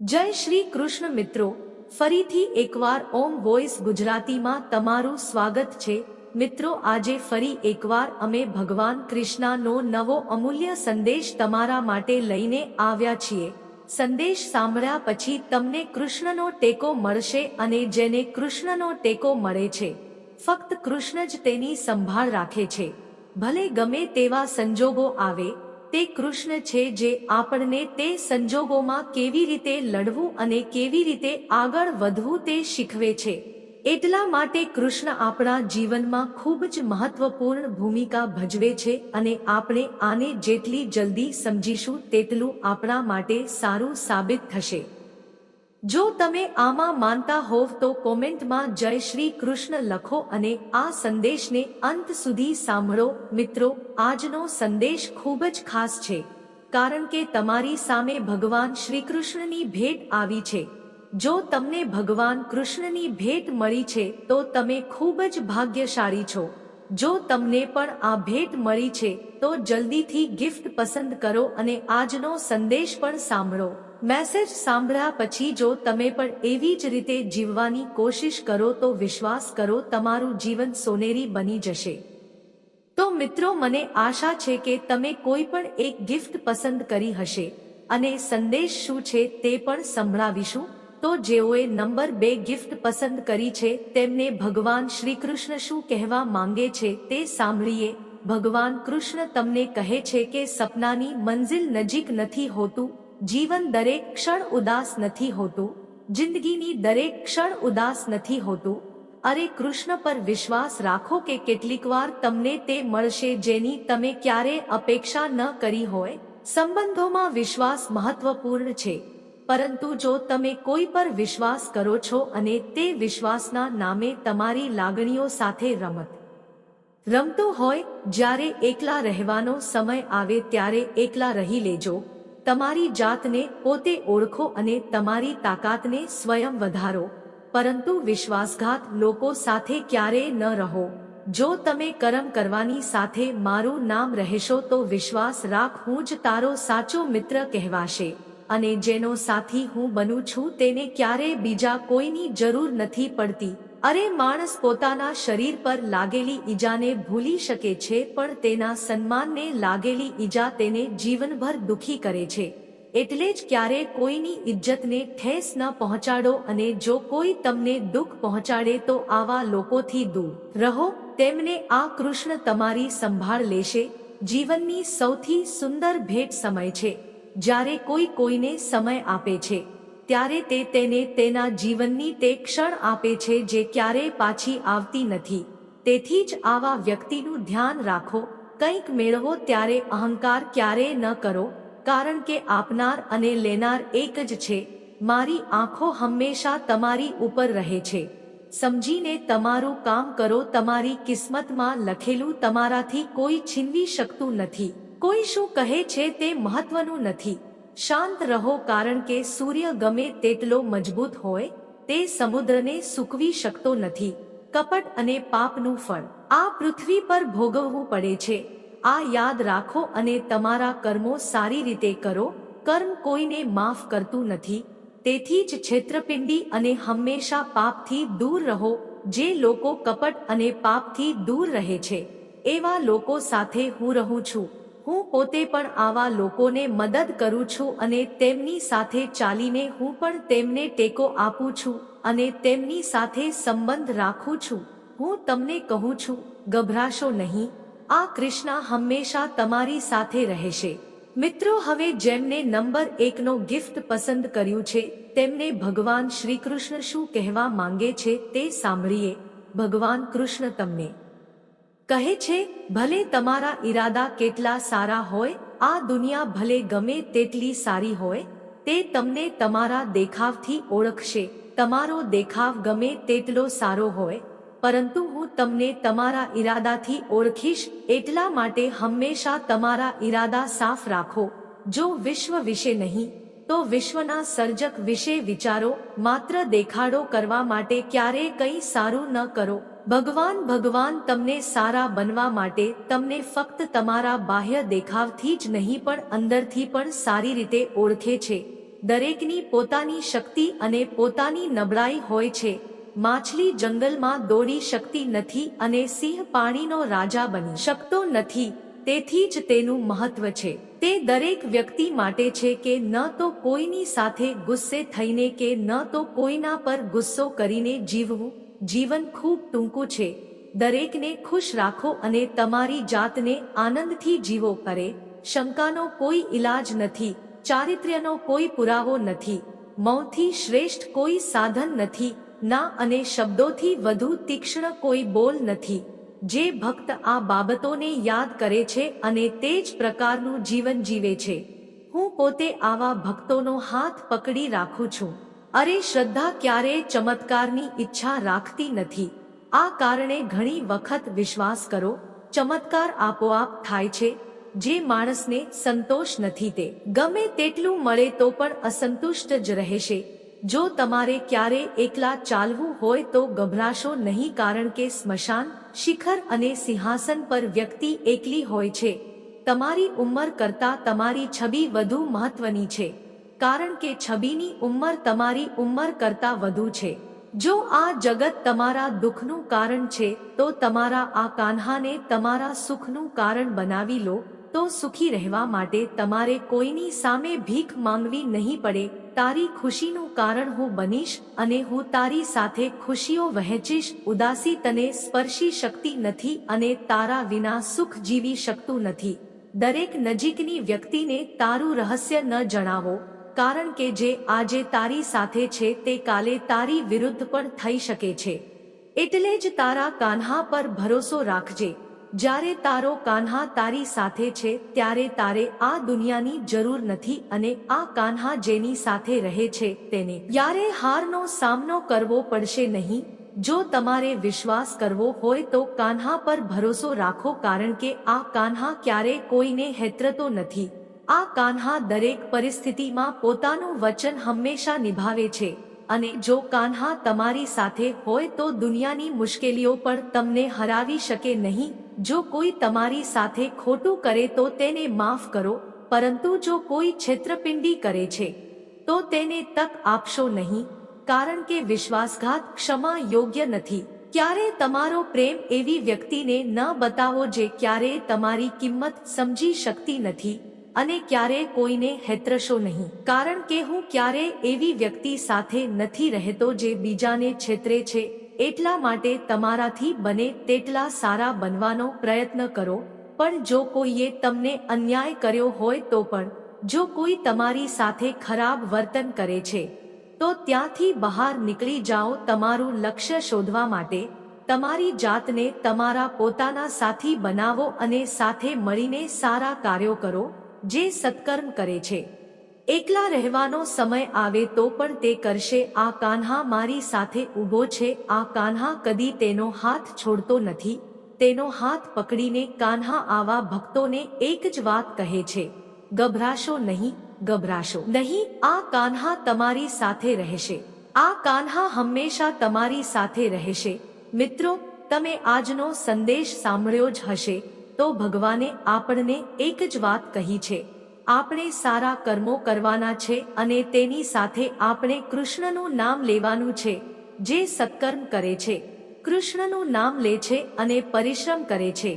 જય શ્રી કૃષ્ણ મિત્રો, ફરીથી એકવાર ઓમ વોઇસ ગુજરાતીમાં તમારું સ્વાગત છે. મિત્રો, આજે ફરી એકવાર અમે ભગવાન કૃષ્ણનો નવો અમૂલ્ય સંદેશ તમારા માટે લઈને આવ્યા છીએ. સંદેશ સાંભળ્યા પછી તમને કૃષ્ણનો ટેકો મળશે અને જેને કૃષ્ણનો ટેકો મળે છે, ફક્ત કૃષ્ણ જ તેની સંભાળ રાખે છે. ભલે ગમે તેવા સંજોગો આવે તે કૃષ્ણ છે જે આપણને તે સંજોગોમાં કેવી રીતે લડવું અને કેવી રીતે આગળ વધવું તે શીખવે છે. એટલા માટે કૃષ્ણ આપણા જીવનમાં ખૂબ જ મહત્વપૂર્ણ ભૂમિકા ભજવે છે અને આપણે આને જેટલી જલ્દી સમજીશું તેટલું આપણા માટે સારું સાબિત થશે. જો તમે આમાં માનતા હોવ તો કોમેન્ટમાં જય શ્રી કૃષ્ણ લખો અને આ સંદેશને અંત સુધી સાંભળો. મિત્રો, આજનો સંદેશ ખૂબ જ ખાસ છે, કારણ કે તમારી સામે ભગવાન શ્રી કૃષ્ણની ભેટ આવી છે. જો તમને ભગવાન કૃષ્ણની ભેટ મળી છે, તો તમે ખૂબ જ ભાગ્યશાળી છો. જો તમને પણ આ ભેટ મળી છે, તો જલ્દીથી ગિફ્ટ પસંદ કરો અને આજનો સંદેશ પણ સાંભળો. મેસેજ સાંભળ્યા પછી જો તમે પણ એવી જ રીતે જીવવાની કોશિશ કરો તો વિશ્વાસ કરો તમારું જીવન સોનેરી બની જશે. તો મિત્રો, મને આશા છે કે તમે કોઈ પણ એક ગિફ્ટ પસંદ કરી હશે અને સંદેશ શું છે તે પણ સંભળાવીશું. તો જેઓએ નંબર બે ગિફ્ટ પસંદ કરી છે, તેમને ભગવાન શ્રી કૃષ્ણ શું કહેવા માંગે છે તે સાંભળીએ. ભગવાન કૃષ્ણ તમને કહે છે કે સપનાની મંજિલ નજીક નથી હોતું જીવન દરેક ક્ષણ ઉદાસ નથી હોતું, જિંદગીની દરેક ક્ષણ ઉદાસ નથી હોતું. અરે કૃષ્ણ પર વિશ્વાસ રાખો કે કેટલીક વાર તમને તે મળશે જેની તમે ક્યારે અપેક્ષા ન કરી હોય. સંબંધોમાં વિશ્વાસ મહત્વપૂર્ણ છે. પરંતુ જો તમે કોઈ પર વિશ્વાસ કરો છો અને તે વિશ્વાસના નામે તમારી લાગણીઓ સાથે રમત રમતો હોય, જ્યારે એકલા રહેવાનો સમય આવે ત્યારે એકલા રહી લેજો. તમારી જાતને પોતે ઓળખો અને તમારી તાકાતને સ્વયં વધારો. પરંતુ વિશ્વાસઘાત લોકો સાથે ક્યારેય ન રહો. જો તમે કરમ કરવાની સાથે મારું નામ રહેશો તો વિશ્વાસ રાખ, હું જ તારો સાચો મિત્ર કહેવાશે. અને જેનો સાથી હું બનું છું તેને ક્યારેય બીજા કોઈની જરૂર નથી પડતી. અરે માણસ પોતાના શરીર પર લાગેલી ઈજાને ભૂલી શકે છે, પણ તેના સન્માનને લાગેલી ઈજા તેને જીવનભર દુખી કરે છે. એટલે જ ક્યારે કોઈની ઇજ્જતને ઠેસ ન પહોંચાડો અને જો કોઈ તમને દુઃખ પહોંચાડે તો આવા લોકોથી દૂર રહો, તેમને આ કૃષ્ણ તમારી સંભાળ લેશે. જીવનની સૌથી સુંદર ભેટ સમય છે. જ્યારે કોઈ કોઈને સમય આપે છે. ત્યારે તે તેને તેના જીવનની તે ક્ષણ આપે છે જે ક્યારેય પાછી આવતી નથી. તેથી જ આવા વ્યક્તિનું ધ્યાન રાખો, કંઈક મેળવો ત્યારે અહંકાર ક્યારેય ન કરો, કારણ કે આપનાર અને લેનાર એક જ છે. મારી આંખો હંમેશા તમારી ઉપર રહે છે. સમજીને તમારું કામ કરો, તમારી કિસ્મતમાં લખેલું તમારાથી કોઈ છીનવી શકતું નથી. કોઈ શું કહે છે તે મહત્વનું નથી. શાંત રહો કારણ કે સૂર્ય ગમે તેટલો મજબૂત હોય, તે સમુદ્રને સૂકવી શકતો નથી. કપટ અને પાપનું ફળ. આ પૃથ્વી પર ભોગવવું પડે છે. આ યાદ રાખો અને તમારા કર્મો સારી રીતે કરો. કર્મ કોઈને માફ કરતું નથી. તેથી જ છેત્રપિંડી અને હંમેશા પાપથી દૂર રહો. જે લોકો કપટ અને પાપથી દૂર રહે છે, એવા લોકો સાથે હું રહું છું. હું પોતે પણ આવા લોકોને મદદ કરું છું અને તેમની સાથે ચાલીને હું પણ તેમને ટેકો આપું છું અને તેમની સાથે સંબંધ રાખું છું. હું તમને કહું છું, ગભરાશો નહીં. આ કૃષ્ણ હંમેશા તમારી સાથે રહેશે. મિત્રો, હવે જેમને નંબર એકનો ગિફ્ટ પસંદ કર્યું છે, તેમને ભગવાન શ્રી કૃષ્ણ શું કહેવા માંગે છે તે સાંભળીએ. ભગવાન કૃષ્ણ તમને કહે છે, ભલે તમારા ઈરાદા કેટલા સારા હોય, આ દુનિયા ભલે ગમે તેટલી સારી હોય, તે તમને તમારા દેખાવથી ઓળખશે. તમારો દેખાવ ગમે તેટલો સારો હોય, પરંતુ હું તમને તમારા ઈરાદાથી ઓળખીશ, એટલા માટે હંમેશા તમારા ઈરાદા સાફ રાખો. જો વિશ્વ વિશે નહીં, તો વિશ્વના સર્જક વિશે વિચારો, માત્ર દેખાડો કરવા માટે ક્યારેય કંઈ સારું ન કરો. ભગવાન ભગવાન, તમને સારા બનવા માટે તમને ફક્ત તમારા બાહ્ય દેખાવથી જ નહીં, પણ અંદરથી પણ સારી રીતે ઓળખે છે. દરેકની પોતાની શક્તિ અને પોતાની નબળાઈ હોય છે. માછલી જંગલમાં દોડી શકતી નથી અને સિંહ પાણીનો રાજા બની શકતો નથી. તેથી જ તેનું મહત્વ છે. તે દરેક વ્યક્તિ માટે છે કે ન તો કોઈની સાથે ગુસ્સે થઈને કે ન તો કોઈના પર ગુસ્સો કરીને જીવવું. જીવન ખૂબ ટૂંકું છે. દરેકને ખુશ રાખો અને તમારી જાતને આનંદથી જીવો કરે. શંકાનો કોઈ ઈલાજ નથી. ચારિત્ર્યનો કોઈ પુરાવો નથી. મૌથી શ્રેષ્ઠ કોઈ સાધન નથી. ના અને શબ્દોથી વધુ તીક્ષ્ણ કોઈ બોલ નથી. જે ભક્ત આ બાબતોને યાદ કરે છે અને તે જ પ્રકારનું જીવન જીવે છે. હું પોતે આવા ભક્તોનો હાથ પકડી રાખું છું. અરે શ્રદ્ધા ક્યારેય ચમત્કારની ઈચ્છા રાખતી નથી. આ કારણે ઘણી વખત વિશ્વાસ કરો, ચમત્કાર આપોઆપ થાય છે. જે માણસને સંતોષ નથી તે. ગમે તેટલું મળે તો પણ અસંતુષ્ટ જ રહેશે. જો તમારે ક્યારે એકલા ચાલવું હોય તો ગભરાશો નહીં કારણ કે સ્મશાન, શિખર અને સિંહાસન પર વ્યક્તિ એકલી હોય છે. તમારી ઉંમર કરતાં તમારી છબી વધુ મહત્વની છે. કારણ કે છબીની ઉંમર તમારી ઉંમર કરતાં વધુ છે. જો આ જગત તમારા દુઃખનું કારણ છે, તો તમારા આ કાન્હાને તમારા સુખનું કારણ બનાવી લો, તો સુખી રહેવા માટે તમારે કોઈની સામે ભીખ માંગવી નહીં પડે. તારી ખુશીનું કારણ હું બનીશ અને હું તારી સાથે ખુશીઓ વહેંચીશ, ઉદાસી તને સ્પર્શી શકતી નથી અને તારા વિના સુખ જીવી શકતું નથી. દરેક નજીકની વ્યક્તિને તારું રહસ્ય ન જણાવો. કારણ કે જે આજે તારી સાથે છે તે કાલે તારી વિરુદ્ધ પણ થઈ શકે છે. એટલે જ તારા કાન્હા પર ભરોસો રાખજે. જ્યારે તારો કાન્હા તારી સાથે છે, ત્યારે તારે આ દુનિયાની જરૂર નથી અને આ કાન્હા જેની સાથે રહે છે તેને. યારે હારનો સામનો કરવો પડશે નહીં. જો તમારે વિશ્વાસ કરવો હોય તો કાન્હા પર ભરોસો રાખો, કારણ કે આ કાન્હા ક્યારે કોઈને હેતરતો નથી. આ કાન્હા દરેક પરિસ્થિતિમાં પોતાનું વચન હંમેશા નિભાવે છે. અને જો કાન્હા તમારી સાથે હોય તો દુનિયાની મુશ્કેલીઓ પણ તમને હરાવી શકે નહીં. જો કોઈ તમારી સાથે ખોટું કરે તો તેને માફ કરો, પરંતુ જો કોઈ છેતરપિંડી કરે છે, તો તેને તક આપશો નહીં. કારણ કે વિશ્વાસઘાત ક્ષમા યોગ્ય નથી. ક્યારે તમારો પ્રેમ એવી વ્યક્તિને ન બતાવો જે ક્યારેય તમારી કિંમત સમજી શકતી નથી. અને ક્યારે કોઈને હેતરશો નહીં. કારણ કે હું ક્યારે એવી વ્યક્તિ સાથે નથી રહેતો જે બીજાને છેતરે છે, એટલા માટે તમારાથી બને તેટલા સારા બનવાનો પ્રયત્ન કરો, પણ જો કોઈએ તમને અન્યાય કર્યો હોય તો પણ, જો કોઈ તમારી સાથે ખરાબ વર્તન કરે છે, તો ત્યાંથી બહાર નીકળી જાઓ તમારું લક્ષ્ય શોધવા માટે, તમારી જાતને તમારા પોતાના સાથી બનાવો અને સાથે મળીને સારા કાર્યો કરો જે સત્કર્મ કરે છે. એકલા રહેવાનો સમય આવે તો પણ તે કરશે, આ કાન્હા મારી સાથે ઊભો છે, આ કાન્હા કદી તેનો હાથ છોડતો નથી, તેનો હાથ પકડીને કાન્હા આવા ભક્તોને એક જ વાત કહે છે, ગભરાશો નહીં ગભરાશો નહીં, આ કાન્હા તમારી સાથે રહેશે, આ કાન્હા હંમેશા તમારી સાથે રહેશે, મિત્રો, તમે આજનો સંદેશ સાંભળ્યો જ હશે તો ભગવાને આપણને એક જ વાત કહી છે. આપણે સારા કર્મો કરવાના છે અને તેની સાથે આપણે કૃષ્ણનું નામ લેવાનું છે, જે સત્કર્મ કરે છે. કૃષ્ણનું નામ લે છે અને પરિશ્રમ કરે છે.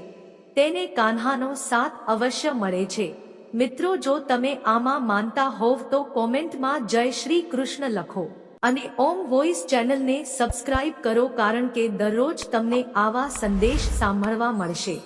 તેને કાન્હાનો સાથ અવશ્ય મળે છે. મિત્રો, જો તમે આમાં માનતા હોવ તો કોમેન્ટમાં જય શ્રી કૃષ્ણ લખો. અને ઓમ વોઇસ ચેનલને સબસ્ક્રાઇબ કરો કારણ કે દરરોજ તમને આવા સંદેશ સાંભળવા મળશે.